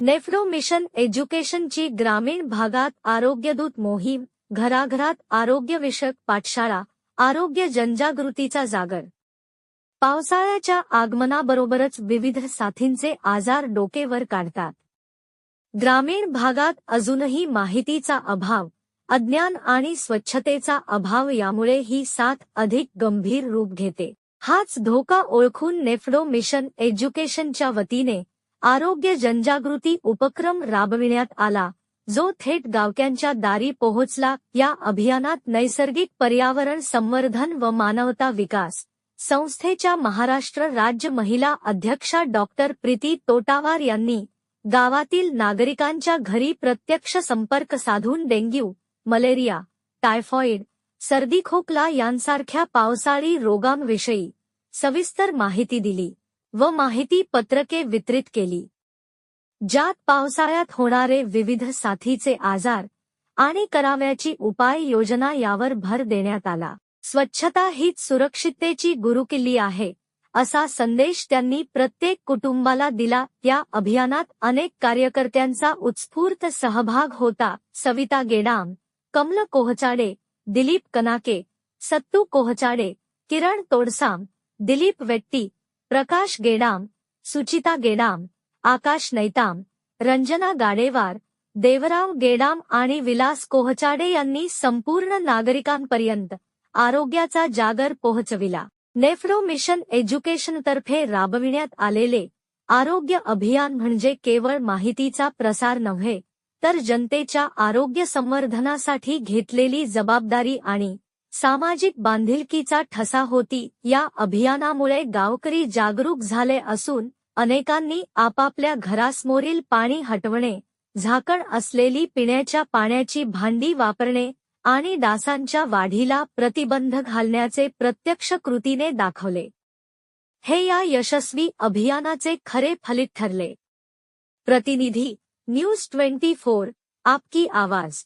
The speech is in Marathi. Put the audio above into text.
नेफ्रो मिशन एज्युकेशनची ग्रामीण भागात आरोग्यदूत मोहीम घराघरात आरोग्यविषयक पाठशाळा आरोग्य जनजागृतीचा जागर. पावसाळ्याच्या आगमनाबरोबरच विविध साथींचे आजार डोकेवर काढतात. ग्रामीण भागात अजूनही माहितीचा अभाव अज्ञान आणि स्वच्छतेचा अभाव यामुळे ही साथ अधिक गंभीर रूप घेते. हाच धोका ओळखून नेफडो मिशन एज्युकेशनच्या वतीने आरोग्य जनजागृती उपक्रम राबविण्यात आला जो थेट गावक्यांच्या दारी पोहोचला. या अभियानात नैसर्गिक पर्यावरण संवर्धन व मानवता विकास संस्थेच्या महाराष्ट्र राज्य महिला अध्यक्षा डॉक्टर प्रीती तोटावार यांनी गावातील नागरिकांच्या घरी प्रत्यक्ष संपर्क साधून डेंग्यू मलेरिया टायफॉइड सर्दी खोकला यांसारख्या पावसाळी रोगांविषयी सविस्तर माहिती दिली. व माहिती पत्रके वितरित केली. ज्यात पावसाळ्यात होणारे विविध साथीचे आजार आणि कराव्याची उपाययोजना यावर भर देण्यात आला. स्वच्छता हीच सुरक्षिततेची गुरुकिल्ली आहे असा संदेश त्यांनी प्रत्येक कुटुंबाला दिला. या अभियानात अनेक कार्यकर्त्यांचा उत्स्फूर्त सहभाग होता. सविता गेडाम कमल कोहचाडे दिलीप कनाके सत्तू कोहचाडे किरण तोडसाम दिलीप वेट्टी प्रकाश गेडाम सुचिता गेडाम आकाश नैताम रंजना गाडेवार देवराव गेडाम आणि विलास कोहचाडे यांनी संपूर्ण नागरिकांपर्यंत आरोग्याचा जागर पोहोचविला. नेफ्रो मिशन एज्युकेशनतर्फे राबविण्यात आलेले आरोग्य अभियान म्हणजे केवळ माहितीचा प्रसार नव्हे तर जनतेच्या आरोग्य संवर्धनासाठी घेतलेली जबाबदारी आणि सामाजिक बांधिलकीचा ठसा होती. या अभियानामुळे गावकरी जागरूक झाले असून अनेकांनी आपापल्या घरासमोरील पाणी हटवणे झाकण असलेली पिण्याच्या पाण्याची भांडी वापरणे आणि डासांच्या वाढीला प्रतिबंध घालण्याचे प्रत्यक्ष कृतीने दाखवले. हे या यशस्वी अभियानाचे खरे फलित ठरले. प्रतिनिधी न्यूज ट्वेंटी फोर आपकी आवाज.